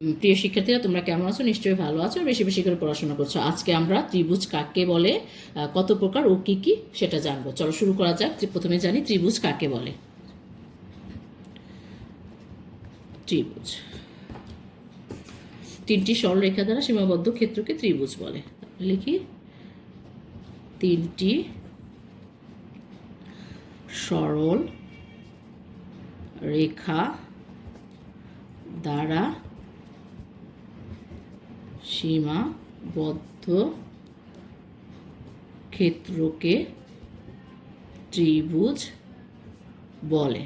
প্রিয় শিক্ষার্থীরা, তোমরা কেমন আছো? নিশ্চয়ই ভালো আছো। বেশি বেশি করে পড়াশোনা করছ। আজকে আমরা ত্রিভুজ কাকে বলে কত প্রকার ও কি কি সেটা জানব। চলো শুরু করা যাক। প্রথমে জানি, ত্রিভুজ কাকে বলে? ত্রিভুজ। তিনটি সরলরেখা দ্বারা সীমাবদ্ধ ক্ষেত্রকে ত্রিভুজ বলে। লিখি। তিনটি সরল রেখা দ্বারা সীমাবদ্ধ ক্ষেত্রকে ত্রিভুজ বলে।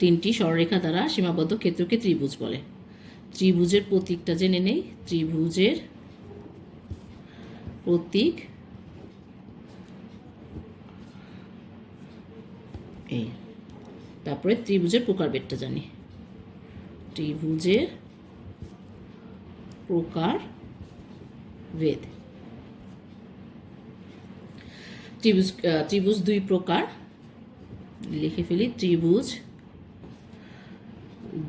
তিনটি সরলরেখা দ্বারা সীমাবদ্ধ ক্ষেত্রকে ত্রিভুজ বলে। ত্রিভুজের প্রতীকটা জেনে নেই। ত্রিভুজের প্রতীক এই। তারপরে ত্রিভুজের প্রকারভেদটা জানি। ত্রিভুজের প্রকার ভেদ ত্রিভুজ ত্রিভুজ দুই প্রকার। লিখে ফেলি ত্রিভুজ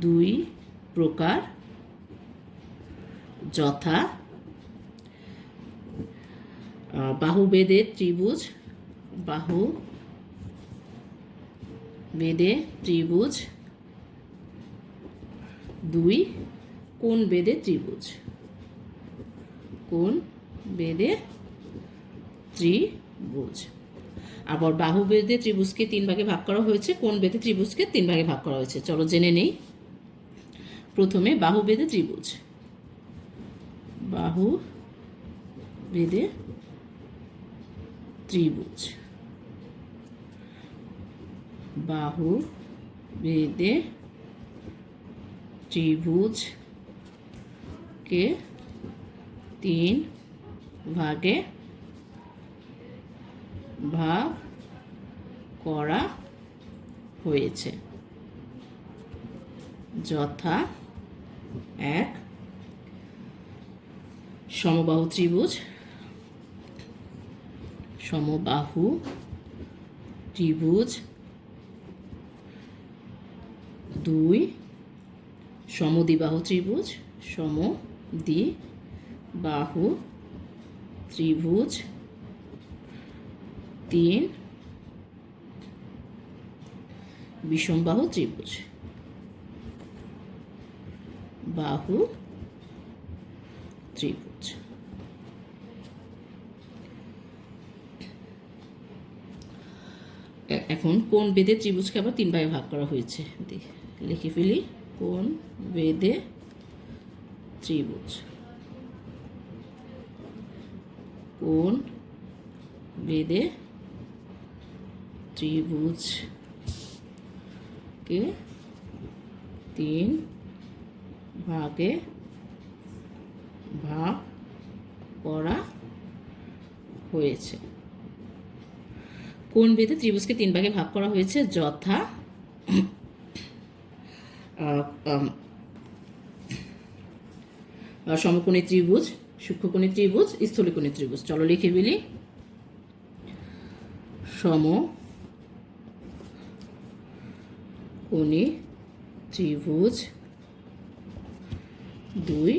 দুই প্রকার। যথা আহ, বাহুবেদে ত্রিভুজ বাহু বেদে ত্রিভুজ। দুই, কোন বেদে ত্রিভুজ? কোন বেদে ত্রিভুজ? আবার বাহু বেদে ত্রিভুজকে তিন ভাগে ভাগ করা হয়েছে, কোন বেদে ত্রিভুজকে তিন ভাগে ভাগ করা হয়েছে? চলো জেনে নেই। প্রথমে বাহু বেদে ত্রিভুজ। বাহু বেদে ত্রিভুজ। বাহু বেদে ত্রিভুজকে তিন ভাগে ভাগ করা হয়েছে। যথা এক সমবাহু ত্রিভুজ সমবাহু ত্রিভুজ দুই সমদ্বিবাহু ত্রিভুজ সমদ্বিবাহু ত্রিভুজ। তিন, বিষমবাহু ত্রিভুজ। বাহু ত্রিভুজ। এখন কোন বেদে ত্রিভুজকে আবার তিন ভাগে ভাগ করা হয়েছে? দেখি। লিখে ফেলি। কোন বেদে ত্রিভুজ? কোন বেদে ত্রিভুজকে তিন ভাগে ভাগ করা হয়েছে? কোন বেদে ত্রিভুজকে তিন ভাগে ভাগ করা হয়েছে? যথা সমকোণী ত্রিভুজ, সূক্ষ্মকোণী ত্রিভুজ, স্থূলকোণী ত্রিভুজ। চলো লিখে ফেলি। সম কোণী ত্রিভুজ, দুই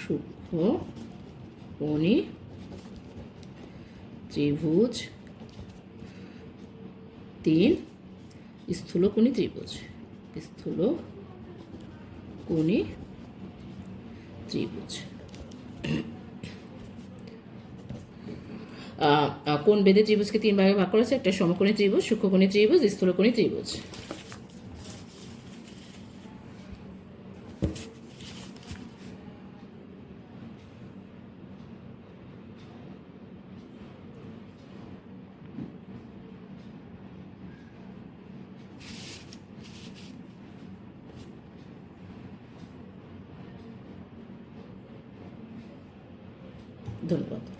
সূক্ষ্ম ত্রিভুজ, তিন, স্থূলকোণী ত্রিভুজ। স্থূল কোণে ত্রিভুজ। কোন বেদে ত্রিভুজকে তিন ভাগে ভাগ করেছে, একটা সমকোণী ত্রিভুজ, সূক্ষ্মকোণী ত্রিভুজ, স্থূলকোণী ত্রিভুজ। ধন্যবাদ।